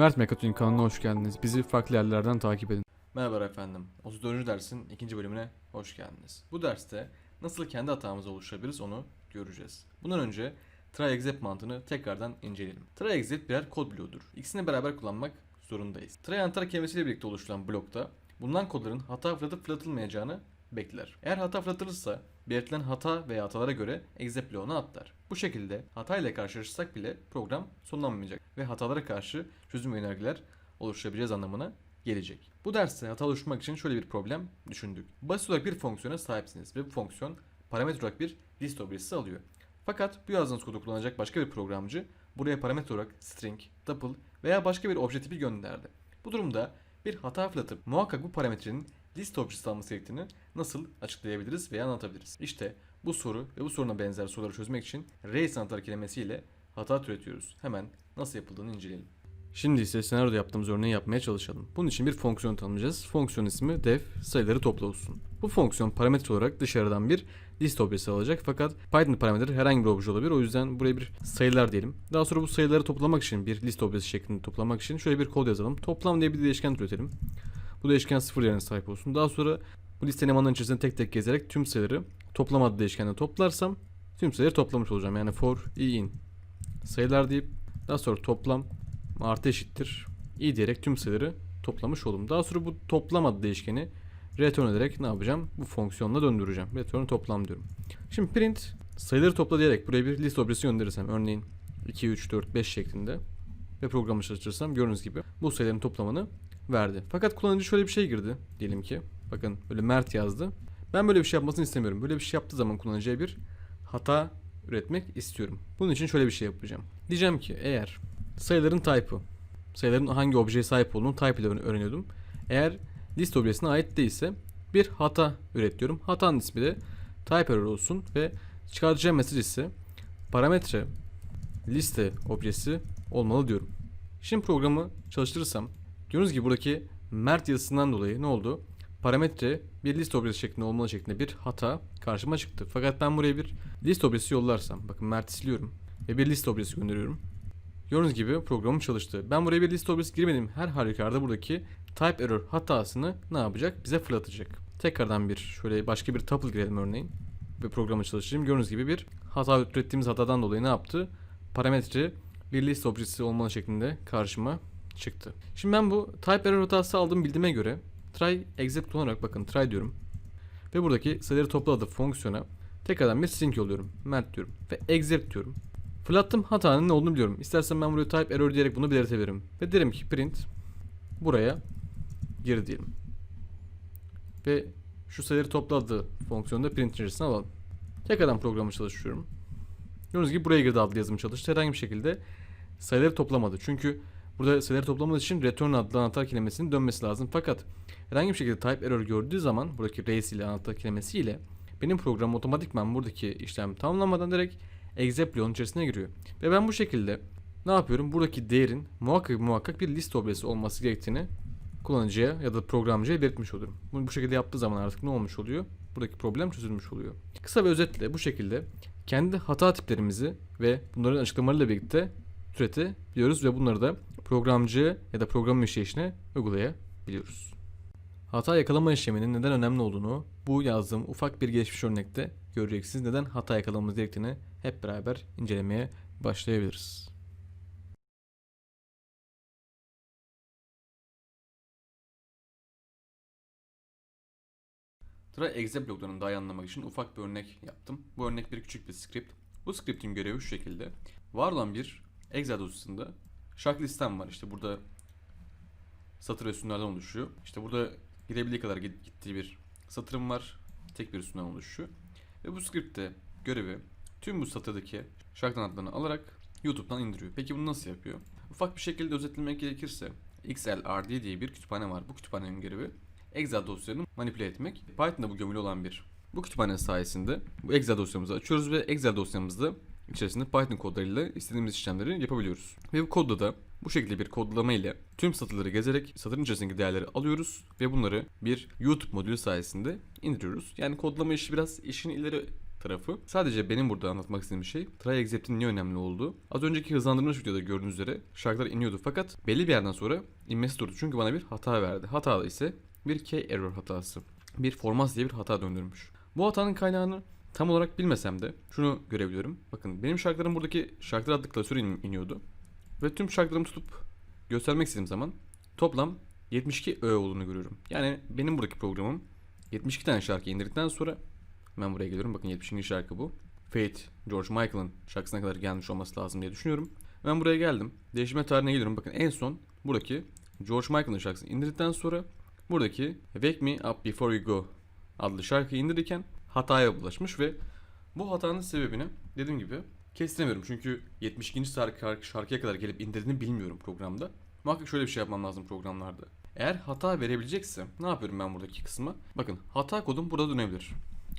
Mert Mekatün kanalına hoş geldiniz. Bizi farklı yerlerden takip edin. Merhaba efendim. 34. dersin ikinci bölümüne hoş geldiniz. Bu derste nasıl kendi hatamızı oluşturabiliriz onu göreceğiz. Bundan önce try exit mantığını tekrardan inceleyelim. Try exit birer kod bloğudur. İkisini beraber kullanmak zorundayız. Try anahtar kelimesiyle birlikte oluşturan blokta bulunan kodların hata fırlatıp fırlatılmayacağını bekler. Eğer hata fırlatılırsa belirtilen hata veya hatalara göre exit bloğuna atlar. Bu şekilde hata ile karşılaşırsak bile program sonlanmayacak ve hatalara karşı çözüm önergeler oluşturabileceğiz anlamına gelecek. Bu derste hata oluşturmak için şöyle bir problem düşündük. Basit olarak bir fonksiyona sahipsiniz ve bu fonksiyon parametre olarak bir list objesi alıyor. Fakat bu yazdığınız kodu kullanacak başka bir programcı buraya parametre olarak string, tuple veya başka bir obje tipi gönderdi. Bu durumda bir hata fırlatıp muhakkak bu parametrenin list objesi alması gerektiğini nasıl açıklayabiliriz veya anlatabiliriz? İşte bu soru ve bu soruna benzer soruları çözmek için race anahtar kelimesiyle hata türetiyoruz. Hemen nasıl yapıldığını inceleyelim. Şimdi ise senaryoda yaptığımız örneği yapmaya çalışalım. Bunun için bir fonksiyon tanımlayacağız. Fonksiyon ismi def sayıları topla olsun. Bu fonksiyon parametre olarak dışarıdan bir list objesi alacak fakat Python parametre herhangi bir obje olabilir. O yüzden buraya bir sayılar diyelim. Daha sonra bu sayıları toplamak için bir list objesi şeklinde toplamak için şöyle bir kod yazalım. Toplam diye bir değişken türetelim. Bu değişken sıfır yerine sahip olsun. Daha sonra bu liste elemanların içerisinde tek tek gezerek tüm sayıları toplam adlı değişkenle toplarsam tüm sayıları toplamış olacağım. Yani for i in sayılar deyip daha sonra toplam artı eşittir i diyerek tüm sayıları toplamış oldum. Daha sonra bu toplam adlı değişkeni return ederek ne yapacağım? Bu fonksiyonla döndüreceğim. Return toplam diyorum. Şimdi print sayıları topla diyerek buraya bir list objesi gönderirsem örneğin 2, 3, 4, 5 şeklinde ve programı çalıştırırsam gördüğünüz gibi bu sayıların toplamını verdi. Fakat kullanıcı şöyle bir şey girdi diyelim ki. Bakın böyle Mert yazdı. Ben böyle bir şey yapmasını istemiyorum. Böyle bir şey yaptığı zaman kullanıcıya bir hata üretmek istiyorum. Bunun için şöyle bir şey yapacağım. Diyeceğim ki eğer sayıların type'ı, sayıların hangi objeye sahip olduğunu type ile öğren- öğreniyordum. Eğer list objesine ait değilse bir hata üretiyorum. Hatanın ismi de type error olsun ve çıkartacağım mesaj ise parametre liste objesi olmalı diyorum. Şimdi programı çalıştırırsam gördüğünüz gibi buradaki Mert yazısından dolayı ne oldu? Parametre bir list objesi şeklinde olmalı şeklinde bir hata karşıma çıktı. Fakat ben buraya bir list objesi yollarsam bakın Mert'i siliyorum ve bir list objesi gönderiyorum. Gördüğünüz gibi programım çalıştı. Ben buraya bir list objesi girmedim. Her halükarda buradaki type error hatasını ne yapacak? Bize fırlatacak. Tekrardan bir şöyle başka bir tuple girelim örneğin. Ve programı çalıştırayım. Gördüğünüz gibi bir hata ürettiğimiz hatadan dolayı ne yaptı? Parametre bir list objesi olmalı şeklinde karşıma çıktı. Şimdi ben bu type error hatası aldığımı bildiğime göre try exit kullanarak bakın try diyorum. Ve buradaki sayıları topla adlı fonksiyona tekrardan bir string yolluyorum. Mert diyorum. Ve exit diyorum. Fırlattım hatanın ne olduğunu biliyorum. İstersen ben buraya type error diyerek bunu belirtebilirim. Ve derim ki print buraya gir diyelim. Ve şu sayıları topladığı fonksiyonda print içerisine alalım. Tekrardan programı çalıştırıyorum. Gördüğünüz gibi buraya girdi adlı yazım çalıştı. Herhangi bir şekilde sayıları toplamadı. Çünkü burada sayıları toplamadığı için return adlı anahtar kelimesinin dönmesi lazım. Fakat herhangi bir şekilde type error gördüğü zaman buradaki race ile anahtar kelimesiyle benim programım otomatikman buradaki işlem tamamlanmadan direkt bloğunun içerisine giriyor. Ve ben bu şekilde ne yapıyorum? Buradaki değerin muhakkak muhakkak bir list objesi olması gerektiğini kullanıcıya ya da programcıya belirtmiş oluyorum. Bunu bu şekilde yaptığı zaman artık ne olmuş oluyor? Buradaki problem çözülmüş oluyor. Kısa ve özetle bu şekilde kendi hata tiplerimizi ve bunların açıklamalarıyla birlikte türetebiliyoruz ve bunları da programcıya ya da program işleyişine uygulayabiliyoruz. Hata yakalama işleminin neden önemli olduğunu bu yazdığım ufak bir geçmiş örnekte göreceksiniz. Neden hata yakalamamız gerektiğini hep beraber incelemeye başlayabiliriz. Try exe bloklarını daha iyi anlamak için ufak bir örnek yaptım. Bu örnek bir küçük bir script. Bu scriptin görevi şu şekilde. Var olan bir exe dosyasında şarkı listem var. İşte burada satır ve sütunlardan oluşuyor. İşte burada gidebildiği kadar git- gittiği bir satırım var. Tek bir sütundan oluşuyor. Ve bu scriptte görevi tüm bu satırdaki şarkı adlarını alarak YouTube'dan indiriyor. Peki bunu nasıl yapıyor? Ufak bir şekilde özetlemek gerekirse XLRD diye bir kütüphane var. Bu kütüphanenin görevi Excel dosyalarını manipüle etmek. Python'da bu gömülü olan bir. Bu kütüphane sayesinde bu Excel dosyamızı açıyoruz ve Excel dosyamızda içerisinde Python kodlarıyla istediğimiz işlemleri yapabiliyoruz. Ve bu kodda da bu şekilde bir kodlama ile tüm satırları gezerek satırın içerisindeki değerleri alıyoruz ve bunları bir YouTube modülü sayesinde indiriyoruz. Yani kodlama işi biraz işin ileri tarafı. Sadece benim burada anlatmak istediğim şey TryExcept'in niye önemli olduğu. Az önceki hızlandırılmış videoda gördüğünüz üzere şarkılar iniyordu fakat belli bir yerden sonra inmesi durdu. Çünkü bana bir hata verdi. Hata ise bir key error hatası. Bir formas diye bir hata döndürmüş. Bu hatanın kaynağını tam olarak bilmesem de şunu görebiliyorum. Bakın benim şarkılarım buradaki şarkılar adlı klasöre in- iniyordu. Ve tüm şarkılarımı tutup göstermek istediğim zaman toplam 72 ö olduğunu görüyorum. Yani benim buradaki programım 72 tane şarkı indirdikten sonra ben buraya geliyorum. Bakın 70. şarkı bu. Fate, George Michael'ın şarkısına kadar gelmiş olması lazım diye düşünüyorum. Ben buraya geldim. Değişime tarihine geliyorum. Bakın en son buradaki George Michael'ın şarkısını indirdikten sonra buradaki Wake Me Up Before You Go adlı şarkıyı indirirken hataya bulaşmış ve bu hatanın sebebini dediğim gibi kestiremiyorum. Çünkü 72. şarkı, şarkıya kadar gelip indirdiğini bilmiyorum programda. Muhakkak şöyle bir şey yapmam lazım programlarda. Eğer hata verebilecekse ne yapıyorum ben buradaki kısma? Bakın hata kodum burada dönebilir.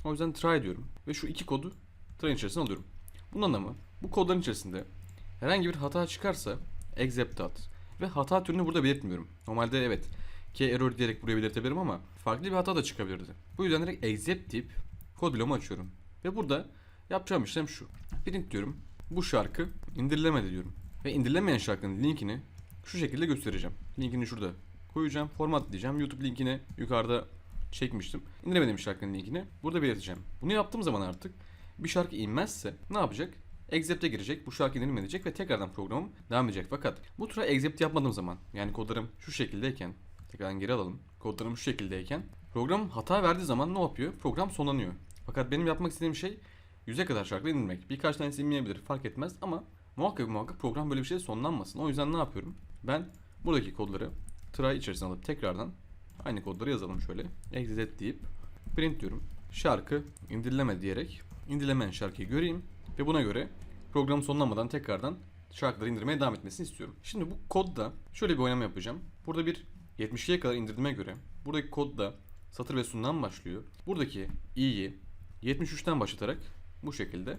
O yüzden try diyorum ve şu iki kodu try'in içerisine alıyorum. Bunun anlamı bu kodların içerisinde herhangi bir hata çıkarsa except at ve hata türünü burada belirtmiyorum. Normalde evet k error diyerek buraya belirtebilirim ama farklı bir hata da çıkabilirdi. Bu yüzden direkt except deyip kod bloğumu açıyorum. Ve burada yapacağım işlem şu. Print diyorum. Bu şarkı indirilemedi diyorum. Ve indirilemeyen şarkının linkini şu şekilde göstereceğim. Linkini şurada koyacağım. Format diyeceğim. YouTube linkini yukarıda çekmiştim. İndiremediğim şarkının linkini burada belirteceğim. Bunu yaptığım zaman artık bir şarkı inmezse ne yapacak? Except'e girecek, bu şarkı indirim ve tekrardan programım devam edecek. Fakat bu tura except yapmadığım zaman yani kodlarım şu şekildeyken tekrardan geri alalım. Kodlarım şu şekildeyken program hata verdiği zaman ne yapıyor? Program sonlanıyor. Fakat benim yapmak istediğim şey yüze kadar şarkı indirmek. Birkaç tanesi inmeyebilir fark etmez ama muhakkak muhakkak program böyle bir şey sonlanmasın. O yüzden ne yapıyorum? Ben buradaki kodları try içerisine alıp tekrardan aynı kodları yazalım şöyle. Exit deyip print diyorum. Şarkı indirileme diyerek indirilemeyen şarkıyı göreyim ve buna göre program sonlanmadan tekrardan şarkıları indirmeye devam etmesini istiyorum. Şimdi bu kodda şöyle bir oynama yapacağım. Burada bir 72'ye kadar indirdiğime göre buradaki kodda satır ve sundan başlıyor. Buradaki i'yi 73'ten başlatarak bu şekilde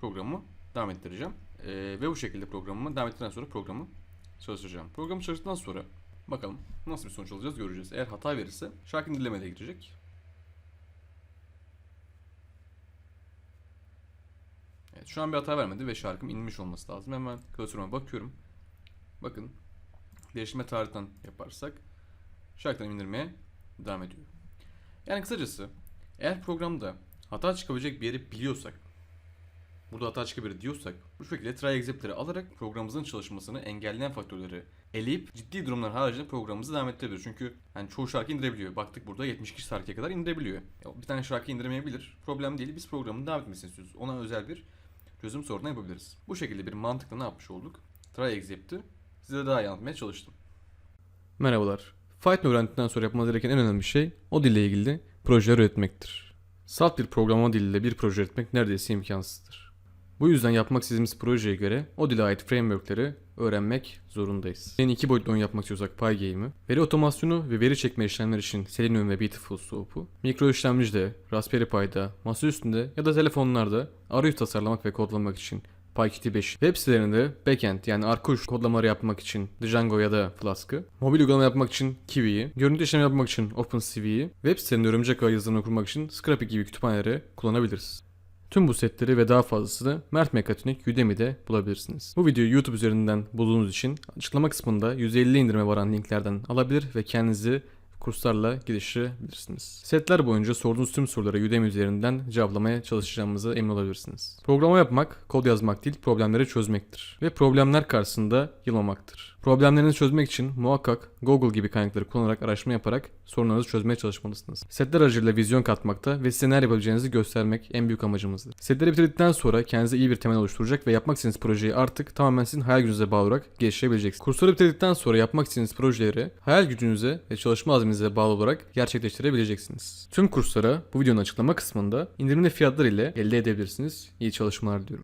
programımı devam ettireceğim. Ee, ve bu şekilde programımı devam ettirdikten sonra programı çalıştıracağım. Programı çalıştıktan sonra bakalım nasıl bir sonuç alacağız göreceğiz. Eğer hata verirse şarkı indirilemeye girecek. Evet şu an bir hata vermedi ve şarkım inmiş olması lazım. Hemen klasörüme bakıyorum. Bakın değiştirme tarihten yaparsak şarkıdan indirmeye devam ediyor. Yani kısacası eğer programda hata çıkabilecek bir yeri biliyorsak burada hata çıkabilir diyorsak bu şekilde try except'leri alarak programımızın çalışmasını engelleyen faktörleri eleyip ciddi durumlar haricinde programımızı devam ettirebiliyoruz. Çünkü yani çoğu şarkı indirebiliyor. Baktık burada 72 şarkıya kadar indirebiliyor. Ya bir tane şarkı indiremeyebilir. Problem değil. Biz programın devam etmesini istiyoruz. Ona özel bir çözüm sorunu yapabiliriz. Bu şekilde bir mantıkla ne yapmış olduk? Try except'i size daha iyi anlatmaya çalıştım. Merhabalar. Python öğrendikten sonra yapmanız gereken en önemli şey o dille ilgili projeler üretmektir. Salt bir programlama diliyle bir proje üretmek neredeyse imkansızdır. Bu yüzden yapmak istediğimiz projeye göre o dile ait frameworkleri öğrenmek zorundayız. Yeni iki boyutlu oyun yapmak istiyorsak Pygame'i, veri otomasyonu ve veri çekme işlemler için Selenium ve Beautiful Soap'u, mikro işlemcide, Raspberry Pi'da, masaüstünde ya da telefonlarda arayüz tasarlamak ve kodlamak için PyKit 5 web sitelerinde backend yani arka uç kodlamaları yapmak için Django ya da Flask'ı, mobil uygulama yapmak için Kiwi'yi, görüntü işlemi yapmak için OpenCV'yi, web sitelerinde örümcek ağ yazılımını kurmak için Scrapy gibi kütüphaneleri kullanabiliriz. Tüm bu setleri ve daha fazlasını Mert Mekatronik Udemy'de bulabilirsiniz. Bu videoyu YouTube üzerinden bulduğunuz için açıklama kısmında 150 indirime varan linklerden alabilir ve kendinizi kurslarla geliştirebilirsiniz. Setler boyunca sorduğunuz tüm sorulara Udemy üzerinden cevaplamaya çalışacağımıza emin olabilirsiniz. Programa yapmak, kod yazmak değil, problemleri çözmektir. Ve problemler karşısında yılmamaktır. Problemlerinizi çözmek için muhakkak Google gibi kaynakları kullanarak araştırma yaparak sorunlarınızı çözmeye çalışmalısınız. Setler aracılığıyla vizyon katmakta ve size neler yapabileceğinizi göstermek en büyük amacımızdır. Setleri bitirdikten sonra kendinize iyi bir temel oluşturacak ve yapmak istediğiniz projeyi artık tamamen sizin hayal gücünüze bağlı olarak geliştirebileceksiniz. Kursları bitirdikten sonra yapmak istediğiniz projeleri hayal gücünüze ve çalışma azminize bağlı olarak gerçekleştirebileceksiniz. Tüm kurslara bu videonun açıklama kısmında indirimli fiyatlar ile elde edebilirsiniz. İyi çalışmalar diliyorum.